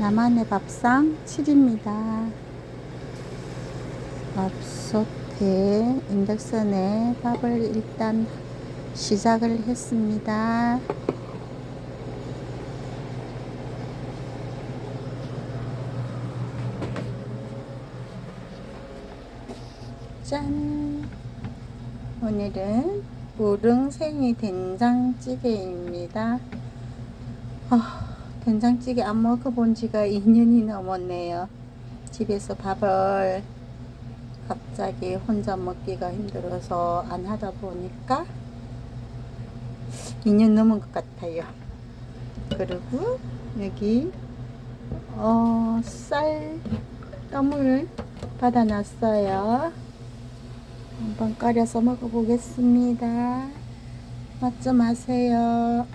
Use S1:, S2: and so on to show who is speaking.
S1: 나만의 밥상 7입니다. 밥솥에 인덕션에 밥을 일단 시작을 했습니다. 짠! 오늘은 우릉생이 된장찌개입니다. 아, 된장찌개 안 먹어본 지가 2년이 넘었네요. 집에서 밥을 갑자기 혼자 먹기가 힘들어서 안 하다 보니까 2년 넘은 것 같아요. 그리고 여기 어, 쌀 떡을 받아놨어요. 한번 끓여서 먹어보겠습니다. 맛 좀 아세요.